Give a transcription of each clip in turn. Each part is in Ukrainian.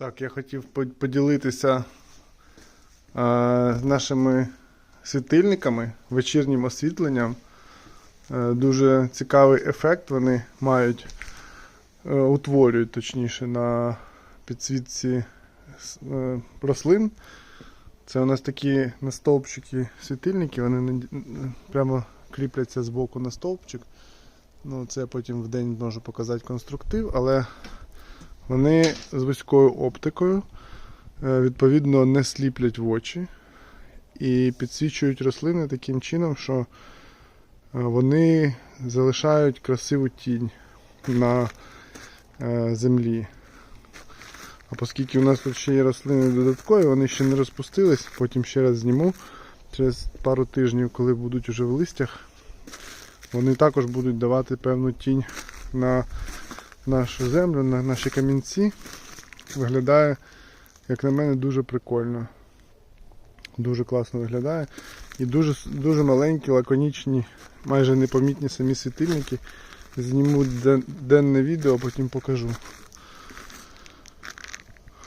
Так, я хотів поділитися е, нашими світильниками, вечірнім освітленням. Е, дуже цікавий ефект вони мають, е, утворюють точніше на підсвітці е, рослин. Це у нас такі на стовпчики світильники, вони прямо кріпляться з боку на стовпчик. Ну, це потім в день можу показати конструктив, але вони з вузькою оптикою, е, відповідно, не сліплять в очі і підсвічують рослини таким чином, що е, вони залишають красиву тінь на е, землі. А оскільки у нас тут ще є рослини додаткові, вони ще не розпустились, потім ще раз зніму через пару тижнів, коли будуть уже в листях, вони також будуть давати певну тінь на нашу землю, на наші камінці. Виглядає, як на мене, дуже прикольно. Дуже класно виглядає. І дуже, дуже маленькі, лаконічні, майже непомітні самі світильники. Зніму денне відео, потім покажу.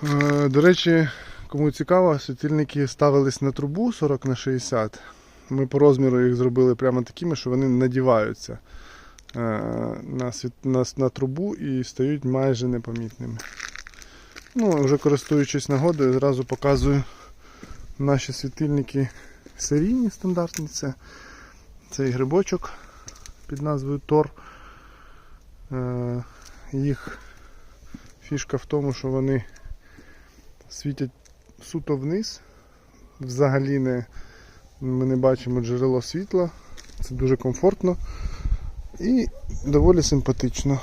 Е, До речі, кому цікаво, світильники ставились на трубу 40 на 60. Ми по розміру їх зробили прямо такими, що вони надіваються на, світ, на, на трубу і стають майже непомітними. Ну, вже користуючись нагодою, зразу показую наші світильники серійні стандартні. Це цей грибочок під назвою Тор. Е, їх фішка в тому, що вони світять суто вниз. Взагалі не, ми не бачимо джерело світла. Це дуже комфортно і доволі симпатично.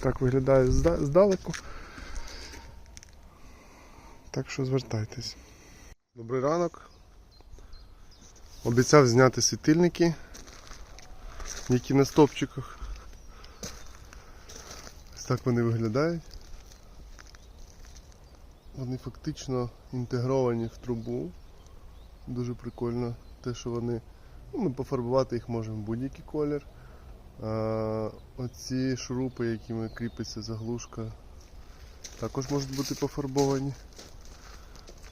Так виглядає здалеку. Так що звертайтесь. Добрий ранок. Обіцяв зняти світильники, які на стопчиках. Ось так вони виглядають. Вони фактично інтегровані в трубу. Дуже прикольно те, що вони. Ну, пофарбувати їх можемо в будь-який колір. А, оці шурупи, якими кріпиться заглушка, також можуть бути пофарбовані.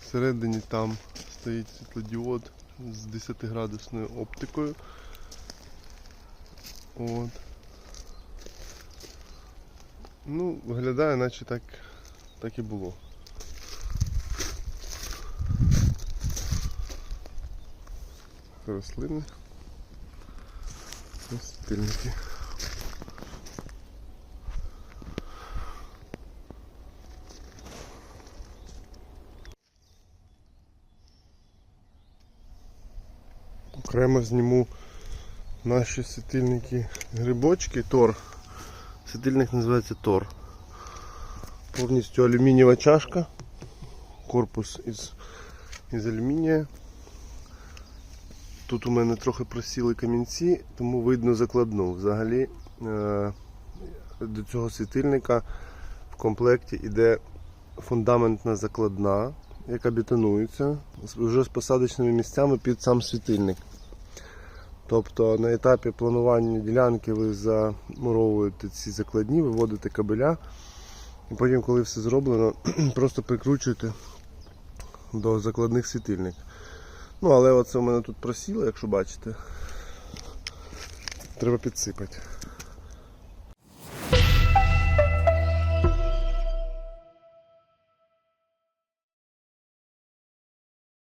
Всередині там стоїть світлодіод з 10 градусною оптикою. От. Ну, виглядає, наче так, так і було. Рослини. Світильники. Окремо зніму наші світильники грибочки Тор. Світильник називається Тор. Повністю алюмінієва чашка. Корпус із, із алюмінія. Тут у мене трохи просіли камінці, тому видно закладну. Взагалі е, до цього світильника в комплекті йде фундаментна закладна, яка бетонується вже з посадочними місцями під сам світильник. Тобто на етапі планування ділянки ви замуровуєте ці закладні, виводите кабеля, і потім, коли все зроблено, просто прикручуєте до закладних світильників. Ну, але оце в мене тут просіло, якщо бачите. Треба підсипати.